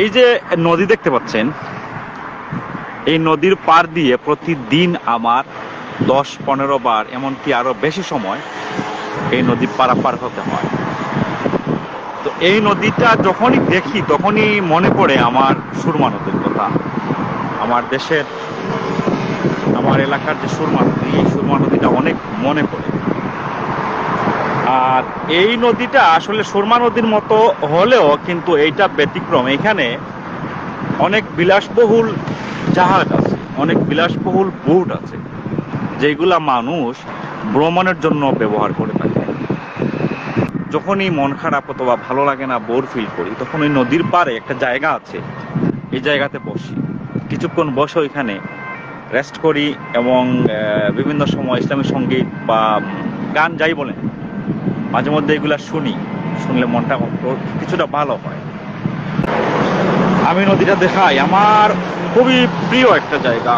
এই যে নদী দেখতে পাচ্ছেন, এই নদীর পার দিয়ে প্রতিদিন আমার দশ পনেরো বার, এমনকি আরও বেশি সময় এই নদী পারাপার হতে হয়। তো এই নদীটা যখনই দেখি, তখনই মনে পড়ে আমার সুরমা নদীর কথা। আমার দেশের, আমার এলাকার যে সুরমা নদী, এই সুরমা নদীটা অনেক মনে পড়ে। এই নদীটা আসলে সুরমা নদীর মতো হলেও কিন্তু এইটা ব্যতিক্রম। এখানে অনেক বিলাসবহুল জাহাজ আছে, অনেক বিলাসবহুল বোট আছে, যেগুলা মানুষ ভ্রমণের জন্য ব্যবহার করে থাকে। যখনই মন খারাপ অথবা ভালো লাগে না, বোর ফিল করি, তখন ওই নদীর পাড়ে একটা জায়গা আছে, এই জায়গাতে বসি। কিছুক্ষণ বসে ওইখানে রেস্ট করি এবং বিভিন্ন সময় ইসলামী সংগীত বা গান যাই বলেন মাঝে মধ্যে এগুলা শুনি, শুনলে মনটা কিছুটা ভালো হয়। আমি নদীটা দেখাই, আমার খুবই প্রিয় একটা জায়গা।